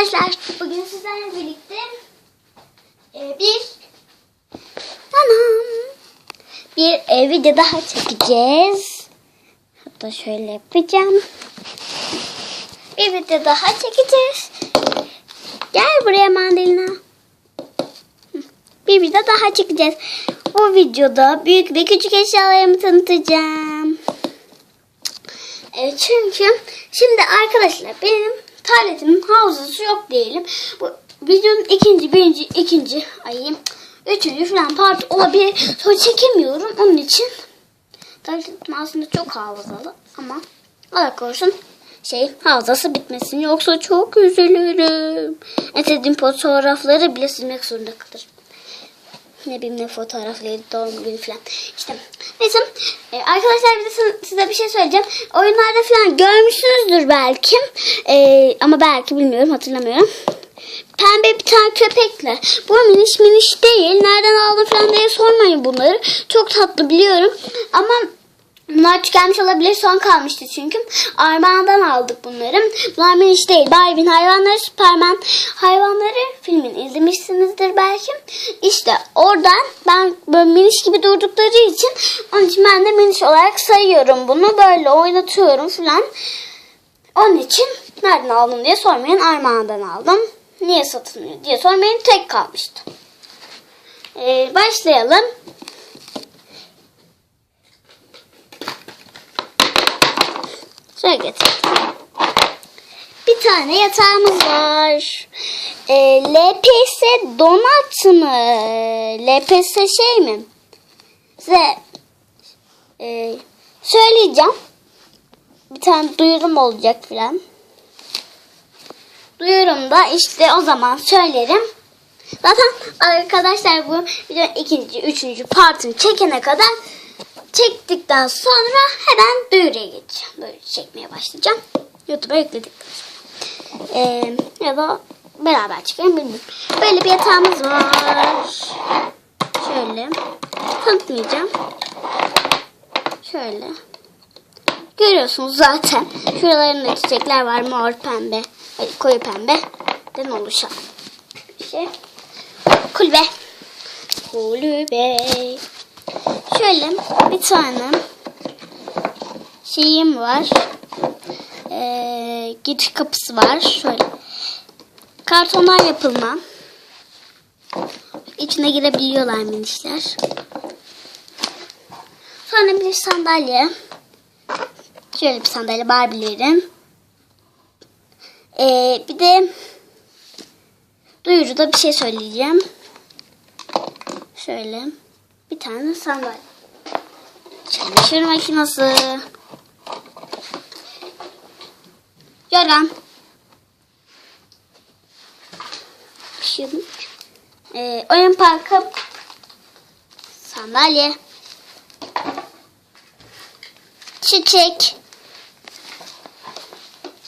arkadaşlar bugün sizlerle birlikte e, bir anam bir e, video daha çekeceğiz. Hatta şöyle yapacağım. Bir video daha çekeceğiz. Gel buraya mandalina. Bir video daha çekeceğiz. Bu videoda büyük ve küçük eşyalarımı tanıtacağım. E, çünkü şimdi arkadaşlar benim tabletimin hafızası yok diyelim. Bu videonun ikinci, birinci, ikinci ayım, üçüncü falan part olabilir. Sonra çekemiyorum. Onun için tabletim aslında çok hafızalı ama Allah korusun şey hafızası bitmesin yoksa çok üzülürüm. En sevdiğim fotoğrafları bile silmek zorunda kalırım ne bileyim ne fotoğrafları doğum günü falan. İşte neyse e, arkadaşlar bir de size- bir şey söyleyeceğim. Oyunlarda falan görmüşsünüzdür belki. E, ama belki bilmiyorum hatırlamıyorum. Pembe bir tane köpekle. Bu miniş miniş değil. Nereden aldın falan diye sormayın bunları. Çok tatlı biliyorum. Ama Bunlar tükenmiş olabilir. Son kalmıştı çünkü. Armağan'dan aldık bunları. Bunlar miniş değil. Barbie'nin hayvanları, Superman hayvanları filmini izlemişsinizdir belki. İşte oradan ben böyle miniş gibi durdukları için onun için ben de miniş olarak sayıyorum bunu. Böyle oynatıyorum falan. Onun için nereden aldın diye sormayın. Armağan'dan aldım. Niye satılmıyor diye sormayın. Tek kalmıştı. Ee, başlayalım. Şöyle getir. Bir tane yatağımız var. E, LPS donat mı? LPS şey mi? Size e, söyleyeceğim. Bir tane duyurum olacak filan. Duyurum da işte o zaman söylerim. Zaten arkadaşlar bu videonun ikinci, üçüncü partını çekene kadar çektikten sonra hemen duyuruya geçeceğim. Böyle çekmeye başlayacağım. YouTube'a yükledik. Ee, ya da beraber çekelim bilmiyorum. Böyle bir yatağımız var. Şöyle. Tanıtmayacağım. Şöyle. Görüyorsunuz zaten. Şuralarında çiçekler var. Mor, pembe, koyu pembe. Den oluşan bir şey. Kulübe. Kulübe. Şöyle bir tane şeyim var. Ee, giriş kapısı var. Şöyle. Kartondan yapılma. İçine girebiliyorlar minişler. Sonra bir sandalye. Şöyle bir sandalye Barbie'lerin. Ee, bir de duyuruda bir şey söyleyeceğim. Şöyle bir tane sandalye. Çamaşır makinesi. Yorgan. Şimdi, ee, oyun parkı. Sandalye. Çiçek.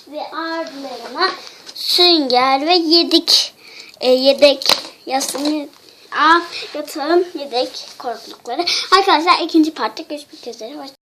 Ve ardlarına sünger ve yedik. E, yedek yasını Aa, yatağım yedek korkulukları. Arkadaşlar ikinci partta görüşmek üzere. Hoşçakalın.